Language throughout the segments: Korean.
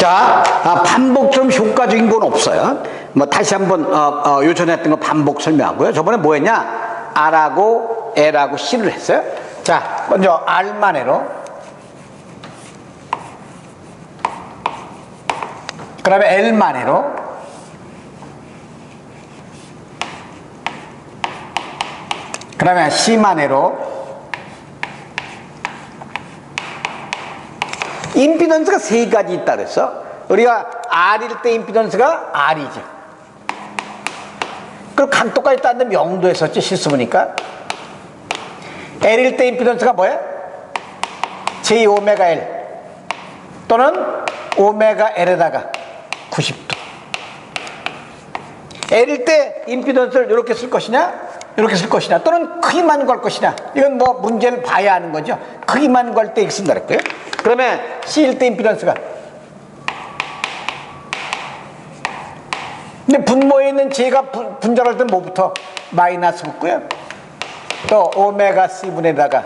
자, 아, 반복처럼 효과적인 건 없어요. 뭐 다시 한번 어, 어, 요전에 했던 거 반복 설명하고요. 저번에 뭐 했냐? R하고 L하고 C를 했어요. 자, 먼저 R만 해로. 그 다음에 L만 해로. 그 다음에 C만 해로. 임피던스가 세 가지 있다 그랬어. 우리가 R일 때 임피던스가 R이지. 그럼 각도까지 땄는데 명도 했었지 실수 보니까. L일 때 임피던스가 뭐야? J 오메가 L 또는 오메가 L에다가 90도. L일 때 임피던스를 이렇게 쓸 것이냐? 이렇게 쓸 것이냐? 또는 크기만 구할 것이냐? 이건 뭐 문제를 봐야 하는 거죠. 크기만 구할 때 쓴다 그랬고요. 그러면 C일 때 임피던스가 근데 분모에 있는 J가 분- 분절할 때 뭐부터? 마이너스 붙고요. 또 오메가 C분에다가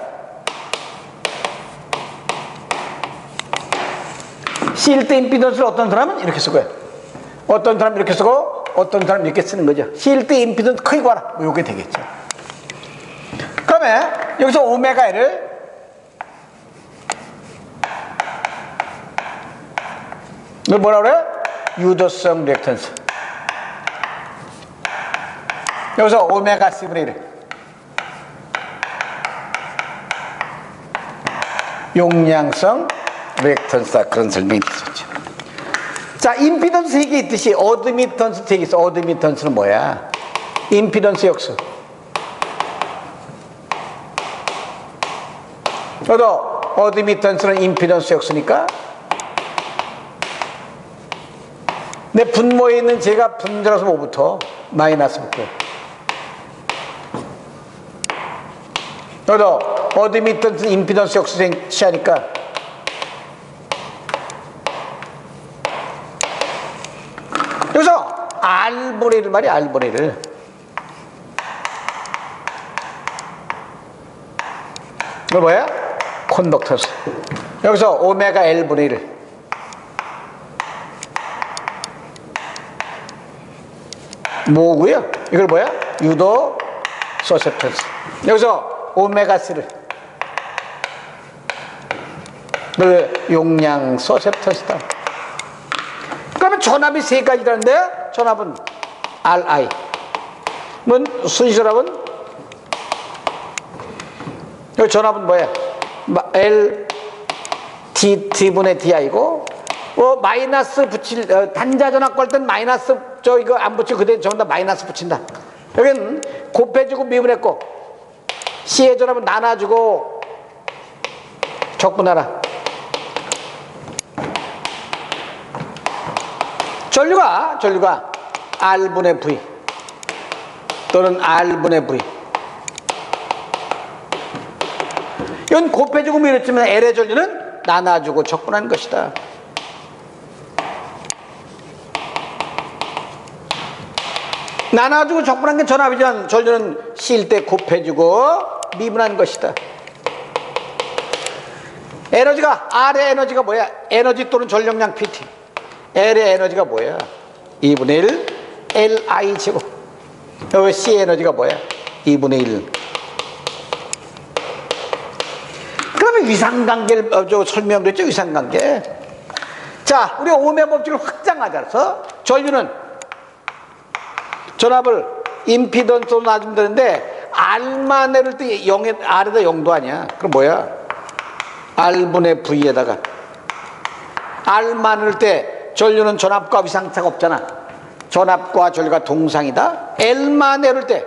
C일 때 임피던스를 어떤 사람은 이렇게 쓰고요. 어떤 사람은 이렇게 쓰고 어떤 사람은 이렇게 쓰는 거죠. C일 때 임피던스 크게 구하라. 뭐 이게 되겠죠. 그러면 여기서 오메가 L 을 이걸 뭐라 그래? 유도성 리액턴스. 여기서 오메가 C분의 1. 용량성 리액턴스다. 그런 설명이 있었죠. 자, 임피던스 세개 있듯이 어드미턴스 세개 있어. 어드미턴스는 뭐야? 임피던스 역수. 저도 어드미턴스는 임피던스 역수니까 내 분모에 있는 제가 분절해서 뭐부터? 마이너스부터 저도 어드미턴스 임피던스 역수 취하니까. 여기서 알보레를 말이야 알보레를. 이거 뭐야? 콘덕터스. 여기서 오메가 L분의 1 뭐고요? 이걸 뭐야? 유도 소세펜스 여기서 오메가 3를 그 용량 소세펜스다 그러면 전압이 세 가지라는데 전압은 RI 뭔 순서랍은 이 전압은 뭐야? 마- L D T분의 DI고 어, 마이너스 붙일 어, 단자 전압 걸땐 마이너스 저 이거 안 붙이고 그대 전부 다 마이너스 붙인다. 여기는 곱해주고 미분했고 C의 전압은 나눠주고 적분하라. 전류가 전류가 R분의 V 또는 R분의 V 이건 곱해주고 미랬지만 L의 전류는 나눠주고 적분한 것이다. 나눠주고 적분한 게 전압이지만 전류는 쉴 때 곱해주고 미분한 것이다. 에너지가 R의 에너지가 뭐야? 에너지 또는 전력량 PT. L의 에너지가 뭐야? 2분의 1 LI 제곱. 여기 C의 에너지가 뭐야? 2분의 1. 그러면 위상관계를 어, 저 설명됐죠? 위상관계. 자, 우리 오메 법칙을 확장하자서 전류는 전압을 임피던스로 놔주면 되는데 R만 내릴 때 0에 R에다 0도 아니야. 그럼 뭐야? R분의 V에다가 R만 내릴 때 전류는 전압과 위상차가 없잖아. 전압과 전류가 동상이다. L만 내릴 때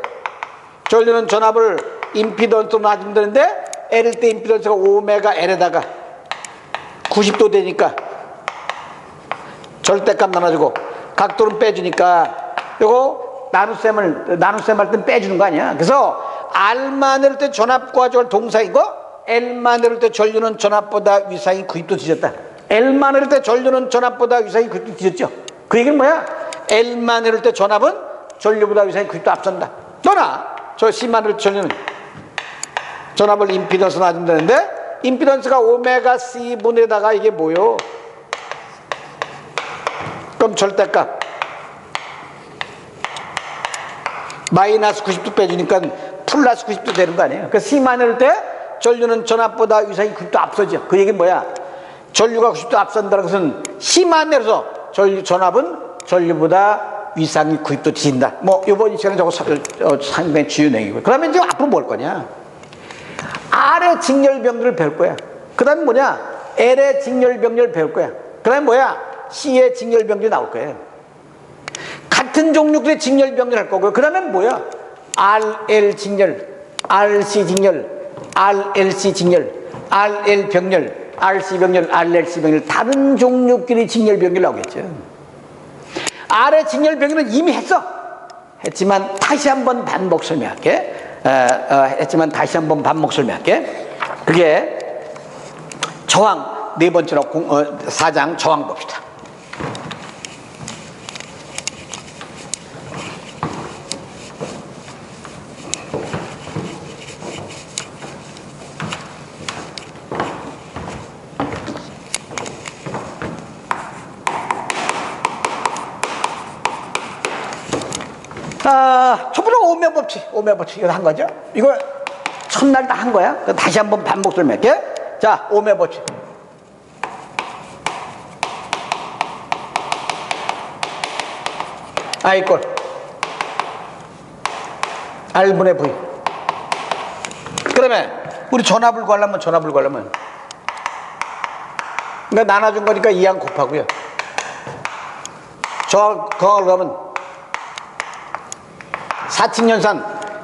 전류는 전압을 임피던스로 놔주면 되는데 L일 때 임피던스가 오메가 L에다가 90도 되니까 절대값 나눠주고 각도는 빼주니까 요거 나눗셈을 나눗셈 할 땐 빼주는 거 아니야? 그래서 R만 내릴 때 전압과 저 동상이고 L만 내릴 때 전류는 전압보다 위상이 90도 뒤졌다. L만 내릴 때 전류는 전압보다 위상이 90도 뒤졌죠. 그 얘기는 뭐야? L만 내릴 때 전압은 전류보다 위상이 90도 앞선다. 너나 저 C만 때 전류는 전압을 임피던스 되는데 임피던스가 오메가 C 분에다가 이게 뭐요? 그럼 절대값 마이너스 90도 빼주니까 플러스 90도 되는 거 아니에요? 그 C만일 때 전류는 전압보다 위상이 90도 앞서죠. 그 얘기는 뭐야? 전류가 90도 앞선다는 것은 C만 내려서 전류, 전압은 전류보다 위상이 90도 뒤진다. 뭐, 요번 이 시간에 저거 사- 어, 상당히 주요 내용이고요. 그러면 지금 앞으로 뭘 거냐? R의 직렬병렬을 배울 거야. 그 다음에 뭐냐? L의 직렬병렬 배울 거야. 그 다음에 뭐야? C의 직렬병렬 나올 거예요. 같은 종류의 직렬병렬 할 거고요. 그 다음에 뭐야? RL 직렬, RC 직렬, RLC 직렬, RL 병렬, RC 병렬, RLC 병렬 다른 종류끼리 직렬 병렬 나오겠죠. R의 직렬 병렬은 이미 했어. 했지만 다시 한번 반복 설명할게. 어, 어, 했지만 다시 한번 반복 설명할게. 그게 저항 네 번째로 공, 어, 사장 저항 봅시다. 아, 첫 번째 오매 법칙, 오매 법칙 이거 한 거죠? 이거 첫날 다 한 거야? 다시 한번 반복 설명할게. 자, 오매 법칙. I 꼴 R분의 V. 그러면 우리 전압을 구하려면 전압을 구하려면 그러니까 나눠준 거니까 2항 곱하고요. 저 거을 가면 사칙연산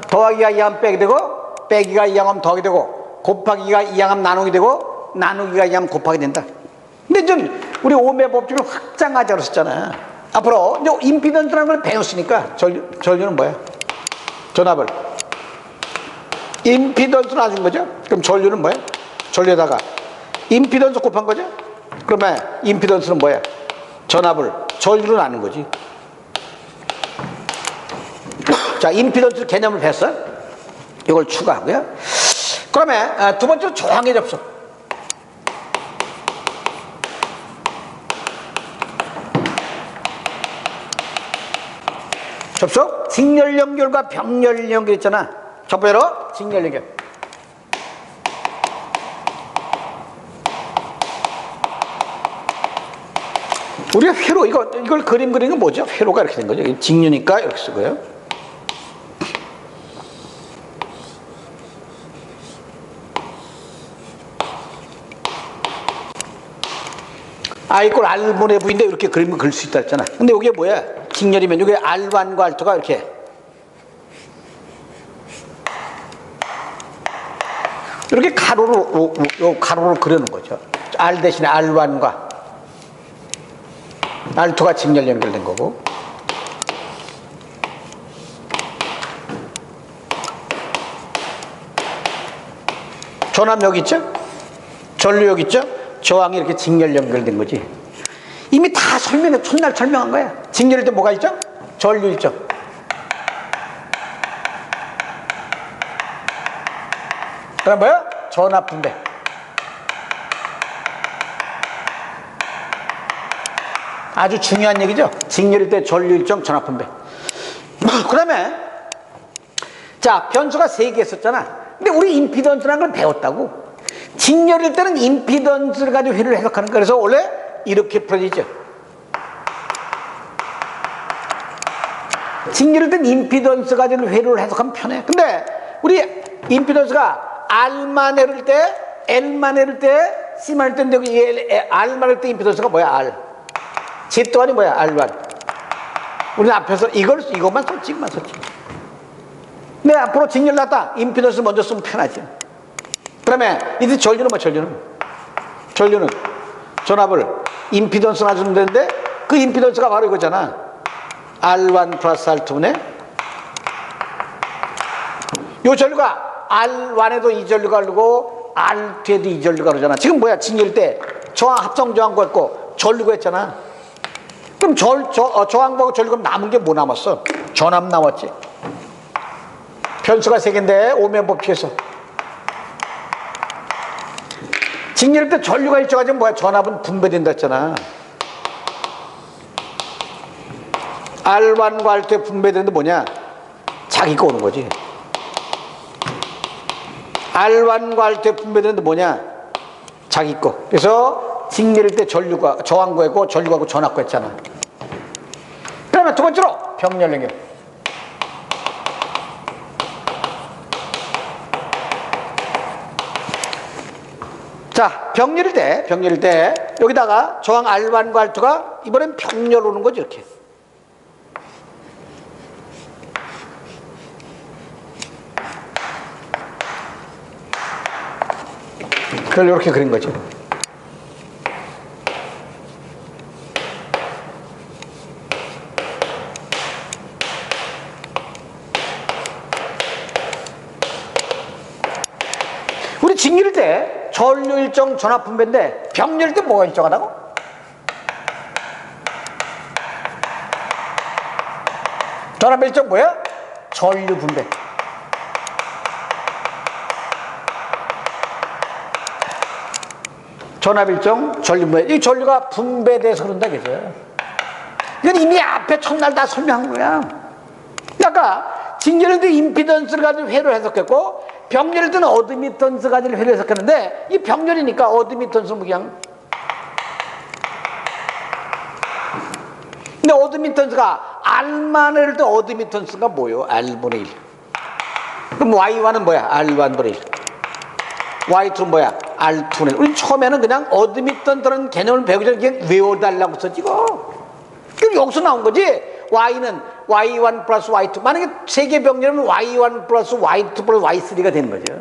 더하기가 2항 빼기 되고 빼기가 2항하면 더하기 되고 곱하기가 2항하면 나누기 되고 나누기가 2항하면 곱하기 된다. 근데 이제 우리 오매 법칙을 확장하자고 했잖아. 앞으로 이제 임피던스라는 걸 배웠으니까 전류, 전류는 뭐야? 전압을 임피던스를 놔준 거죠? 그럼 전류는 뭐야? 전류에다가 임피던스 곱한 거죠? 그러면 임피던스는 뭐야? 전압을 전류로 나눈 거지. 자, 임피던스 개념을 배웠어? 이걸 추가하고요. 그러면 아, 두 번째로 저항의 접속. 접속? 직렬 연결과 병렬 연결 있잖아. 첫 번째로 직렬 연결. 우리가 회로 이거 이걸 그림 그리는 건 뭐죠? 회로가 이렇게 된 거죠. 직류니까 이렇게 쓰고요. I 꼴 R분의 V인데 이렇게 그림을 그릴 수 있다 했잖아. 근데 이게 뭐야? 직렬이면 이게 R1과 R2가 이렇게 이렇게 가로로 가로로 그려놓은 거죠. R 대신에 R1과 R2가 직렬 연결된 거고 전압 여기 있죠? 전류 여기 있죠? 저항이 이렇게 직렬 연결된 거지. 이미 다 설명해, 첫날 설명한 거야. 직렬일 때 뭐가 있죠? 전류 있죠? 그 다음 뭐야? 전압 분배. 아주 중요한 얘기죠. 직렬일 때 전류 일정 전압 분배. 그 다음에 자 변수가 세 개 있었잖아. 근데 우리 임피던스라는 걸 배웠다고. 직렬일 때는 임피던스를 가지고 회를 해석하는 거야. 그래서 원래 이렇게 풀어지죠. 직렬일 때는 임피던스 가지고 회를 해석하면 편해. 근데 우리 임피던스가 R만 해를 때, L만 해를 때, C만 할 때인데 이 R만 할때 임피던스가 뭐야? R. 지 또한이 뭐야? R1. 우리는 앞에서 이걸 이것만 썼지, 이것만 썼지. 네, 앞으로 직렬 났다. 임피던스 먼저 쓰면 편하지. 그러면 이제 전류는 뭐 전류는? 전류는 전압을 임피던스 놔주면 되는데 그 임피던스가 바로 이거잖아. R1 플러스 R2분의 요 전류가 R1에도 이 전류가 흐르고 R2에도 이 전류가 흐르잖아. 지금 뭐야? 직렬 때 저항 합성 저항 구 했고 전류가 했잖아. 그럼 절, 저, 어, 저항하고 전류가 남은 게 뭐 남았어? 전압 남았지. 변수가 세 개인데 오면 법칙에서 직렬 때 전류가 일정하지면 뭐야? 전압은 분배된다 했잖아. R1과 R2에 분배되는데 뭐냐? 자기 거 오는 거지. R1과 R2에 분배되는데 뭐냐? 자기 거. 그래서 직렬일 때 전류가 저항구하고 전류하고 전압구 했잖아. 그러면 두 번째로 병렬 연결. 자, 병렬일 때, 병렬일 때 여기다가 저항 R1과 R2가 이번엔 병렬 오는 거죠, 이렇게. 그걸 이렇게 그린 거죠. 우리 직렬일 때 전류 일정 전압 분배인데 병렬일 때 뭐가 일정하다고? 전압 일정 뭐야? 전류 분배. 전압 일정 전류 분배. 이 전류가 분배돼서 그런다 그죠? 이건 이미 앞에 첫날 다 설명한 거야. 아까 직렬일 때 임피던스를 가지고 회로 해석했고 병렬일 때는 어드미턴스 가지고 회로 해석했는데 이 병렬이니까 어드미턴스 그냥 근데 어드미턴스가 R만 할때 어드미턴스가 뭐요? R분의 1 그럼 Y1은 뭐야? R1분의 1 Y2는 뭐야? R2는 우리 처음에는 그냥 어드미턴스라는 개념을 배우기 전에 그냥 외워달라고 썼지 이거 그럼 여기서 나온 거지 Y는 Y1 플러스 Y2 만약에 세개 병렬이면 Y1 플러스 Y2 플러스 Y3가 되는 거죠.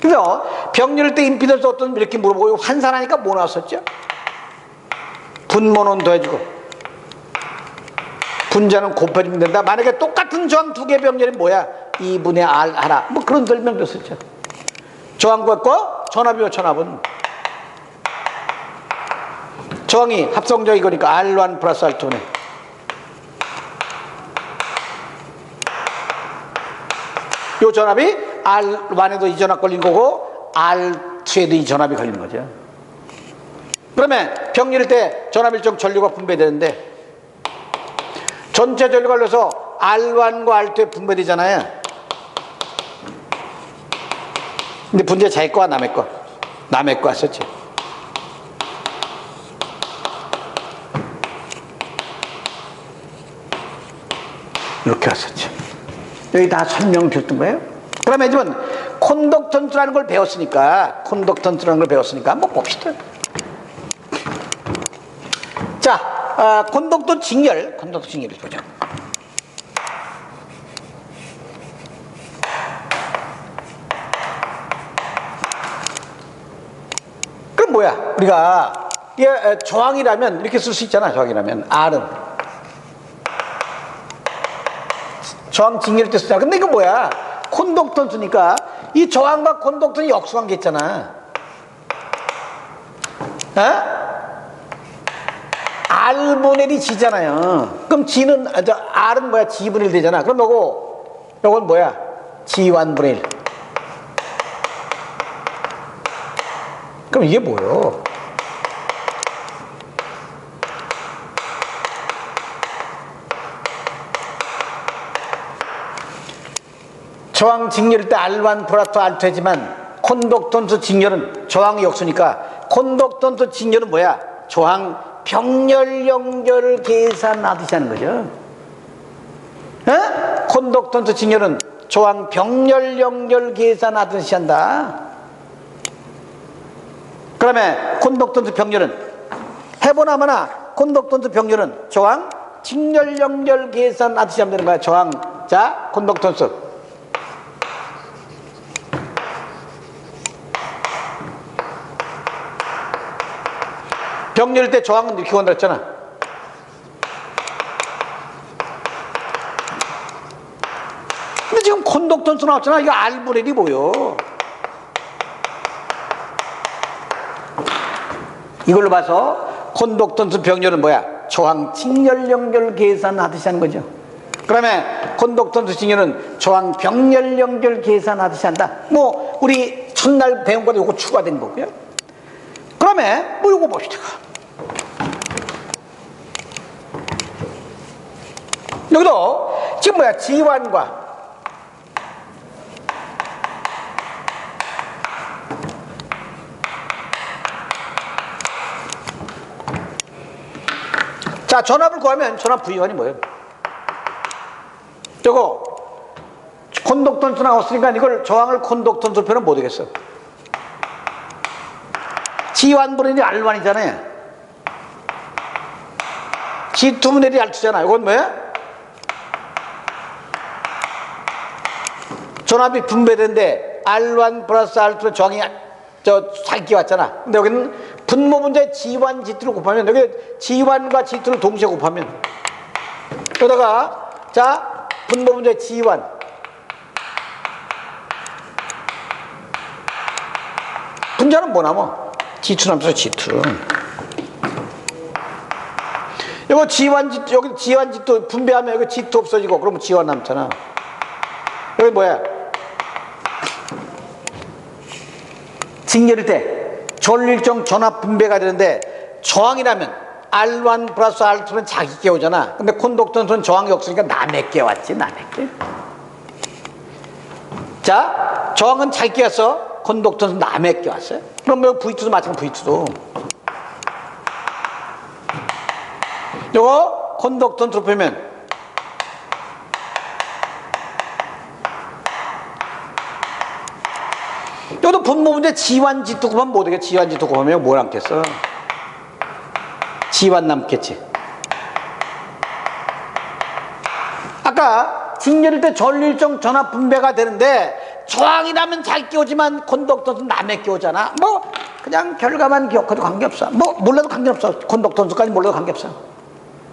그래서 병렬 때 임피던스 어떤 이렇게 물어보고 환산하니까 뭐 나왔었죠? 분모는 더해주고. 분자는 곱해주면 된다. 만약에 똑같은 저항 두 개 병렬이 뭐야? 2분의 R 하나. 뭐 그런 설명도 썼죠. 저항 구했고 전압이와 전압은? 저항이 합성적이 거니까 R1 플러스 R2네 요 전압이 R1에도 이 전압 걸린 거고 R2에도 이 전압이 걸리는 거죠. 그러면 병렬일 때 전압 일정 전류가 분배되는데 전체 전류가 걸려서 R1과 R2에 분배되잖아요. 근데 분자 자기 거와 남의 거. 남의 거 썼지. 이렇게 왔었죠. 여기 다 설명 드렸던 거예요. 그러면 지금 콘덕턴스라는 걸 배웠으니까 콘덕턴스라는 걸 배웠으니까 한번 봅시다. 자, 아, 콘덕터 직렬, 콘덕터 직렬을 보죠. 그럼 뭐야? 우리가 이게 에, 저항이라면 이렇게 쓸 수 있잖아. 저항이라면 R은 저항 직렬 때 쓰자. 근데 이거 뭐야? 콘덕턴스니까 이 저항과 콘덕턴이 역수관계 있잖아. 어? R분의 1이 G잖아요. 그럼 G는, 아, 저 R은 뭐야? 1 되잖아. 그럼 요거, 요건 뭐야? G1분의 1. 그럼 이게 뭐요? 저항 직렬일 때 R1 플러스 R2지만 콘덕턴스 직렬은 저항이 역수니까 콘덕턴스 직렬은 뭐야? 저항 병렬 연결 계산하듯이 하는 거죠. 에? 콘덕턴스 직렬은 저항 병렬 연결 계산하듯이 한다. 그러면 콘덕턴스 병렬은 해보나마나 콘덕턴스 병렬은 저항 직렬 연결 계산하듯이 하면 되는 거야. 저항 자 콘덕턴스 병렬일 때 저항은 이렇게 온다 했잖아. 근데 지금 콘덕턴스 나왔잖아. 이거 1이 뭐요? 이걸로 봐서 콘덕턴스 병렬은 뭐야? 저항 직렬 연결 계산하듯이 하는 거죠. 그러면 콘덕턴스 직렬은 저항 병렬 연결 계산하듯이 한다. 뭐 우리 첫날 배운 거도 이거 추가된 거고요. 그러면 뭐 이거 봅시다. 여기도 지금 뭐야? 지환과. 자 전압을 구하면 전압 V원이 뭐예요? 저거 콘덕턴수 나왔으니까 이걸 저항을 콘덕턴수 표는 못 하겠어. G1분의 R1이잖아요. G2분의 R2잖아. 이건 뭐야? 전압이 분배된데 R1 플러스 R2는 저항이 저 살기 왔잖아. 근데 여기는 분모 분자의 G1, G2를 곱하면 여기 G1과 G2를 동시에 곱하면 여기다가 자 분모 분자의 G1 분자는 뭐 남아? G2 남서 G2 이거 G1, G2 여기 G1, G2 분배하면 여기 G2 없어지고 그러면 G1 남잖아 여기 뭐야? 직렬일 때 전일정 전압 분배가 되는데 저항이라면 R1 플러스 R2는 자기 깨오잖아. 근데 콘덕턴은 저항이 없으니까 남의 깨왔지, 남의 깨. 자, 저항은 자기 깨왔어. 콘덕턴은 남의 깨왔어요. 그럼 여기 V2도 마찬가지 V2도. 요거 콘덕턴 좁히면 여기도 분모 문제 지환 지투 곱하면 못하게 지환 지투 곱하면 뭘 남겠어? 지환 남겠지. 아까 직렬일 때 전일정 전압 분배가 되는데 저항이라면 잘 끼우지만 콘덕턴은 남의 끼우잖아. 뭐 그냥 결과만 기억해도 관계없어. 뭐 몰라도 관계없어. 콘덕턴수까지 몰라도 관계없어.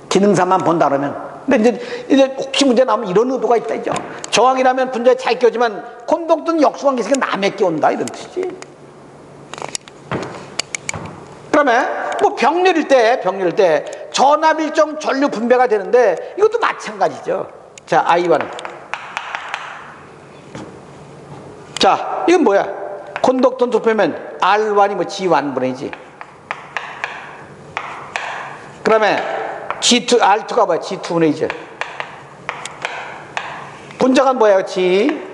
기능사만 본다 그러면. 근데 이제, 혹시 문제 나오면 이런 의도가 있다 이죠. 저항이라면 분자에 잘 끼우지만 콘덕트는 역수관계 있으니까 남의 끼운다 이런 뜻이지. 그러면 뭐 병렬일 때 병렬일 때 전압 일정 전류 분배가 되는데 이것도 마찬가지죠. 자 I1 자 이건 뭐야? 콘덕턴 좁히면 R1이 뭐 G1분이지. 그러면 G2, R2가 뭐야? G2분의 2죠. 분자가 뭐예요? G.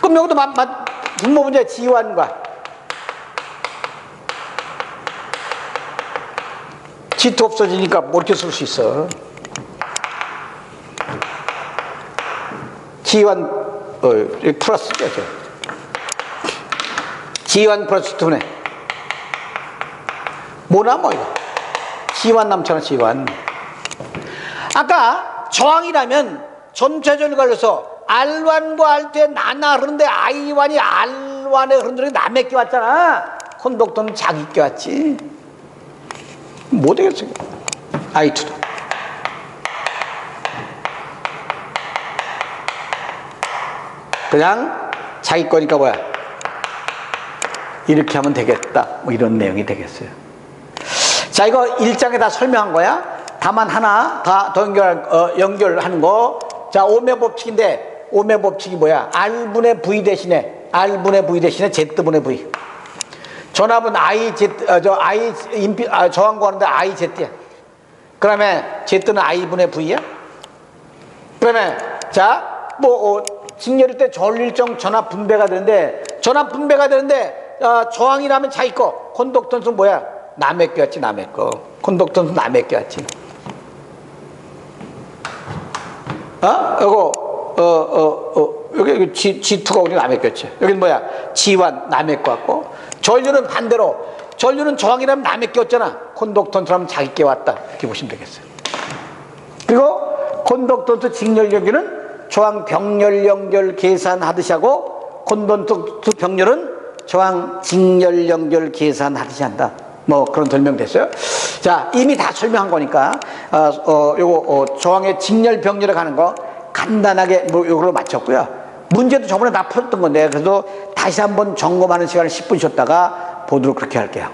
그럼 여기도 마, 마, 분모 분자 G1과 G2 없어지니까 뭐 이렇게 쓸 수 있어. G1, 어, 플러스 죠. G1 플러스 2네. 뭐나 뭐 이거. 지환 남처럼 지환 아까 저항이라면 전체적으로 걸려서 R1과 R2에 나나 흐르는데 I1이 R1에 흐르는데 남의 껴 왔잖아. 콘덕터는 자기 껴 왔지. 못 되겠어 I2도. 그냥 자기 거니까 뭐야? 이렇게 하면 되겠다. 뭐 이런 내용이 되겠어요 자, 이거 일장에 다 설명한 거야. 다만 하나 다더 연결, 어, 연결하는 거. 자, 오매 법칙인데, 오매 법칙이 뭐야? R분의 V 대신에, R분의 V 대신에 Z분의 V. 전압은 I, Z, 어, 저, I, 인피, 아, 저항 구하는데 I, Z야. 그러면 Z는 I분의 V야? 그러면, 자, 뭐, 어, 직렬일 때 전일정 전압 분배가 되는데, 전압 분배가 되는데, 어, 저항이라면 자기 거, 콘덕턴은 뭐야? 남의 껴왔지 남의 거. 콘덕터는 남의 껴왔지. 어? 이거 어어어. 어, 어, 여기, G, G2가 우리 남의 꼈지. 여기는 뭐야? G1 남의 거 같고. 전류는 반대로. 전류는 저항이라면 남의 꼈잖아. 콘덕턴처럼 자기 껴왔다. 이렇게 보시면 되겠어요. 그리고 콘덕턴트 직렬 연결은 저항 병렬 연결 계산하듯이 하고 콘덕턴트 병렬은 저항 직렬 연결 계산하듯이 한다 뭐 그런 설명 됐어요. 자, 이미 다 설명한 거니까, 어, 어, 요거, 어, 저항의 직렬 병렬에 가는 거 간단하게 뭐 요걸로 마쳤고요. 문제도 저번에 다 풀었던 건데, 그래도 다시 한번 점검하는 시간을 10분 쉬었다가 보도록 그렇게 할게요.